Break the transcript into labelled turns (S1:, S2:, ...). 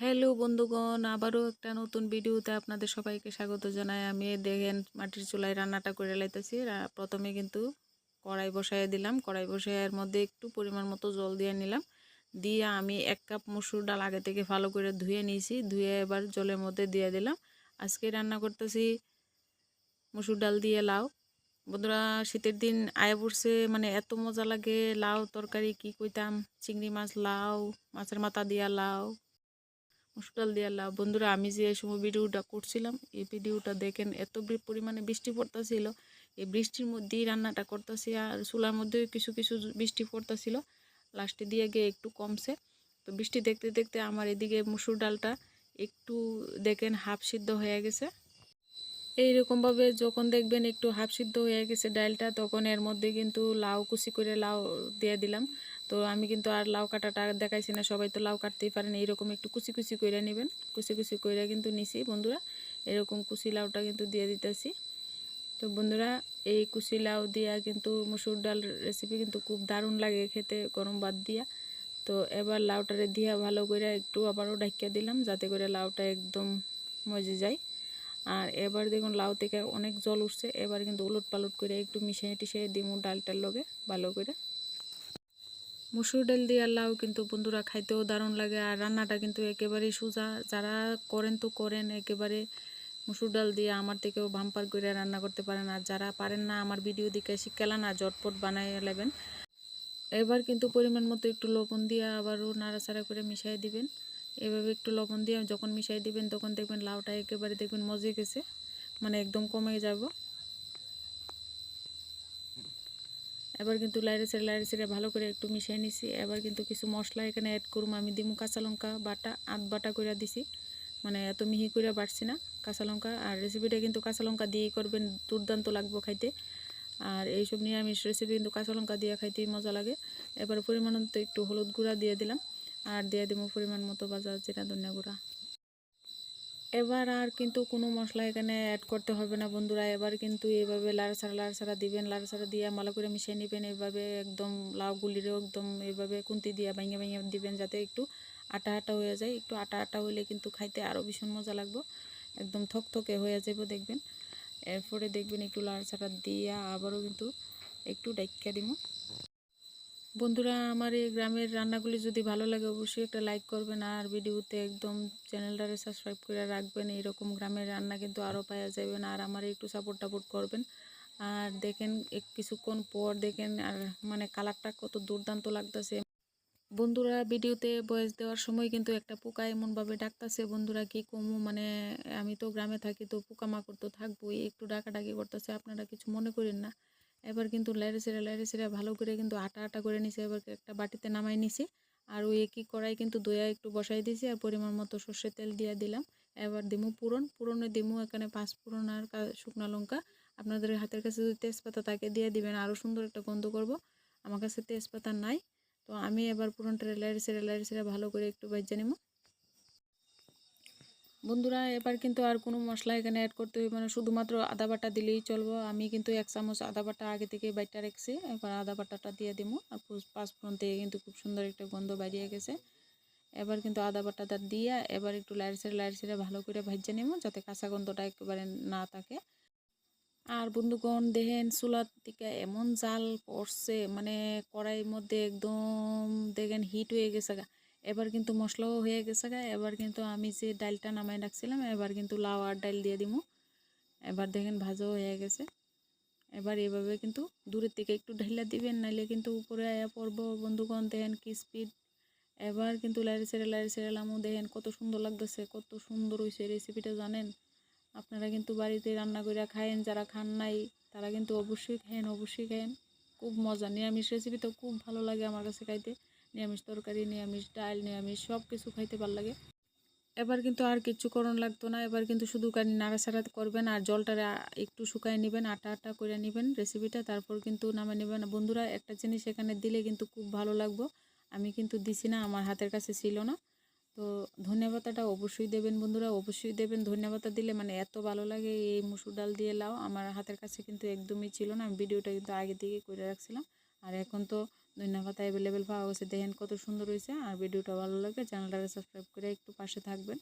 S1: Hello বন্ধুগণ, আবারও একটা নতুন ভিডিওতে আপনাদের সবাইকে স্বাগত জানাই। আমি দেখেন মাটির চুলায় রান্নাটা করে লাইতেছি। প্রথমে কিন্তু কড়াই বসাই দিলাম। কড়াই বসাই এর মধ্যে একটু পরিমাণ মতো জল দিয়ে নিলাম। দিয়ে আমি এক কাপ মসুর ডাল আগে থেকে ভালো করে ধুয়ে নিয়েছি। ধুয়ে এবার জলের মধ্যে দিয়ে দিলাম। আজকে রান্না করতেছি মসুর ডাল দিয়ে লাউ। বন্ধুরা, শীতের দিন আয়া পড়ছে মানে এত মজা লাগে। লাউ তরকারি কি কইতাম? চিংড়ি মাছ লাউ, মাছের মাথা দিয়া লাউ। মসুর ডাল লাউ বন্ধুরা, আমি যে সময় ভিডিওটা করছিলাম, এই ভিডিওটা দেখেন এত পরিমাণে বৃষ্টি পড়তেছিল। এই বৃষ্টির মধ্যেই রান্নাটা করতেছি আর চুলার মধ্যে কিছু কিছু বৃষ্টি পড়তেছিল। লাস্টে দিয়ে গিয়ে একটু কমছে। তো বৃষ্টি দেখতে দেখতে আমার এদিকে মসুর ডালটা একটু দেখেন হাফ সিদ্ধ হয়ে গেছে। এইরকমভাবে যখন দেখবেন একটু হাফ সিদ্ধ হয়ে গেছে ডালটা, তখন এর মধ্যে কিন্তু লাউ কুচি করে লাউ দিয়ে দিলাম। তো আমি কিন্তু আর লাউ কাটাটা দেখাইছি না, সবাই তো লাউ কাটতেই পারেন এইরকম একটু কুচি কুচি করে নেবেন, কুচি কুচি করে কিন্তু নিছি বন্ধুরা, এরকম কুচি লাউটা কিন্তু দিয়ে দিতেছি। তো বন্ধুরা, এই কুচি লাউ দিয়া কিন্তু মুসুর ডাল রেসিপি কিন্তু খুব দারুণ লাগে খেতে, গরম ভাত দিয়া। তো এবার লাউটারে দিয়া ভালো করে একটু আবারও ঢাকিয়া দিলাম, যাতে করে লাউটা একদম মজে যায়। আর এবার দেখুন, লাউ থেকে অনেক জল উঠছে, এবার কিন্তু উলট পালট করে একটু মিশিয়ে টিশিয়ে দিমু ডালটার লগে ভালো করে মুসুর ডাল দিয়ে লাউ কিন্তু বন্ধুরা খাইতেও দারুণ লাগে। আর রান্নাটা কিন্তু একেবারেই সোজা। যারা করেন তো করেন, একেবারে মুসুর ডাল দিয়ে আমার থেকেও ভাম্পার করে রান্না করতে পারেন। আর যারা পারেন না, আমার ভিডিও দিকে শিখালান আর জটপট বানাই নেবেন। এবার কিন্তু পরিমাণ মতো একটু লবণ দিয়ে আবারও নাড়াচাড়া করে মিশিয়ে দিবেন। এভাবে একটু লবণ দিয়ে যখন মিশিয়ে দিবেন, তখন দেখবেন লাউটা একেবারে দেখবেন মজে গেছে। মানে একদম কমে যাব। এবার কিন্তু লাইড়ে ছেড়ে লাইড়ে ছেড়ে ভালো করে একটু মিশিয়ে নিছি। এবার কিন্তু কিছু মশলা এখানে অ্যাড করুম। আমি দিমু কাঁচা লঙ্কা বাটা, আধ বাটা করে দিছি। মানে এত মিহি করে বাড়ছি না কাঁচা লঙ্কা। আর রেসিপিটা কিন্তু কাঁচা লঙ্কা দিয়েই করবেন, দুর্দান্ত লাগবে খাইতে। আর এইসব নিরামিষ রেসিপি কিন্তু কাঁচা লঙ্কা দিয়ে খাইতেই মজা লাগে। এবার পরিমাণ মতো একটু হলুদ গুঁড়া দিয়ে দিলাম। আর দিয়ে দেবো পরিমাণ মতো বাজার জিরা, ধনিয়া গুঁড়া। এবার আর কিন্তু কোনো মশলা এখানে অ্যাড করতে হবে না বন্ধুরা। এবার কিন্তু এইভাবে লাড়াছাড়া লাড়াছাড়া দিবেন লাড়াছাড়া দিয়ে ভালো করে মিশিয়ে নেবেন। এইভাবে একদম লাউ গুলিরেও একদম এইভাবে কুন্তি দিয়ে ভেঙে ভেঙে দিবেন যাতে একটু আটা আটা হয়ে যায়। একটু আটা আটা হইলে কিন্তু খাইতে আরও ভীষণ মজা লাগবো। একদম থকথকে হয়ে যাব দেখবেন। এরপরে দেখবেন একটু লাড়াছাড়া দিয়ে আবারও কিন্তু একটু ডাইকা দিব। বন্ধুরা, আমার এই গ্রামের রান্নাগুলি যদি ভালো লাগে অবশ্যই একটা লাইক করবেন আর ভিডিওতে একদম চ্যানেলটারে সাবস্ক্রাইব করে রাখবেন। এইরকম গ্রামের রান্না কিন্তু আরও পাওয়া যাবে না, আর আমার একটু সাপোর্ট টাপোর্ট করবেন। আর দেখেন, এক কিছুক্ষণ পর দেখেন, আর মানে কালারটা কত দুর্দান্ত লাগতেছে। বন্ধুরা, ভিডিওতে বয়স দেওয়ার সময় কিন্তু একটা পোকা এমনভাবে ডাকতেছে, বন্ধুরা কি কমু? মানে আমি তো গ্রামে থাকি, তো পোকামাকড় তো থাকবোই, একটু ডাকাডাকি করতেছে, আপনারা কিছু মনে করেন না। এবার কিন্তু লাইরে সেরে লাইরে সেরে ভালো করে কিন্তু আটা আটা করে নিছি। এবার একটা বাটিতে নামাই নিছি। আর ওই একই কড়াই কিন্তু দইয়া একটু বসাই দিয়েছি আর পরিমাণ মতো সর্ষের তেল দিয়ে দিলাম। এবার দিমু পুরন। পুরনে দিমু এখানে পাঁচ পুরন আর শুকনো লঙ্কা। আপনাদের হাতের কাছে যদি তেজপাতা তাকে দিয়ে দিবেন আরও সুন্দর একটা গন্ধ করব। আমার কাছে তেজপাতা নাই। তো আমি এবার পুরনটা লাইরে সেরে লাইরে সেরে ভালো করে একটু ভেজে নেব বন্ধুরা, এবার কিন্তু আর কোনো মশলা এখানে অ্যাড করতে হইবে না। শুধুমাত্র আদা বাটা দিলেই চলবো। আমি কিন্তু এক চামচ আদা বাটা আগে থেকে বাইটা রেখেছি। এবার আদা বাটাটা দিয়ে দিব। আর পাঁচফোড়ন থেকে কিন্তু খুব সুন্দর একটা গন্ধ বেরিয়ে গেছে। এবার কিন্তু আদা বাটাটা দিয়ে এবার একটু লাইট সেরে ভালো করে ভাজে নেব, যাতে কাঁচা গন্ধটা একেবারে না থাকে। আর বন্ধুগণ, দেখেন চুলার দিকে এমন জাল পড়ছে মানে কড়াইয়ের মধ্যে একদম, দেখেন হিট হয়ে গেছে গা। এবার কিন্তু মশলাও হয়ে গেছে গা। এবার কিন্তু আমি যে ডালটা নামাই রাখছিলাম, এবার কিন্তু লাউ আর ডাল দিয়ে দিব এবার দেখেন ভাজাও হয়ে গেছে। এবার এভাবে কিন্তু দূরের থেকে একটু ঢাইলা দিবেন, নাইলে কিন্তু উপরে আয়া পড়ব। বন্ধুগণ, দেখেন কি স্পিড এবার কিন্তু লাইরে ছেড়ে লাইরে ছেড়ে লামু দেখেন কত সুন্দর লাগতেছে, কত সুন্দর হয়েছে রেসিপিটা জানেন? আপনারা কিন্তু বাড়িতে রান্না করে খায়েন, যারা খান নাই, তারা কিন্তু অবশ্যই খায়েন অবশ্যই খায়েন। খুব মজা, নিরামিষ রেসিপি তো খুব ভালো লাগে আমার কাছে খাইতে। নিরামিষ তরকারি, নিরামিষ ডাল, নিরামিষ সব কিছু খাইতে ভালো লাগে। এবার কিন্তু আর কিচ্ছু করণ লাগতো না। এবার কিন্তু শুধু নাড়াচাড়া করবেন আর জলটা একটু শুকায় নেবেন, আটা আটা করে নেবেন রেসিপিটা তারপর কিন্তু নামে নেবেন। বন্ধুরা, একটা জিনিস এখানে দিলে কিন্তু খুব ভালো লাগবো। আমি কিন্তু দিছি না, আমার হাতের কাছে ছিল না। তো ধন্যবাদটা অবশ্যই দেবেন বন্ধুরা, অবশ্যই দেবেন। ধন্যবাদ দিলে মানে এত ভালো লাগে এই মুসুর ডাল দিয়ে লাও আমার হাতের কাছে কিন্তু একদমই ছিল না। আমি ভিডিওটা কিন্তু আগে থেকে করে রাখছিলাম। আর এখন তো ধনিয়া পাতা অ্যাভেলেবেল পাওয়া গেছে। দেখেন কত সুন্দর হয়েছে, আর ভিডিওটা ভালো লাগে চ্যানেলটাকে সাবস্ক্রাইব করে একটু পাশে থাকবেন।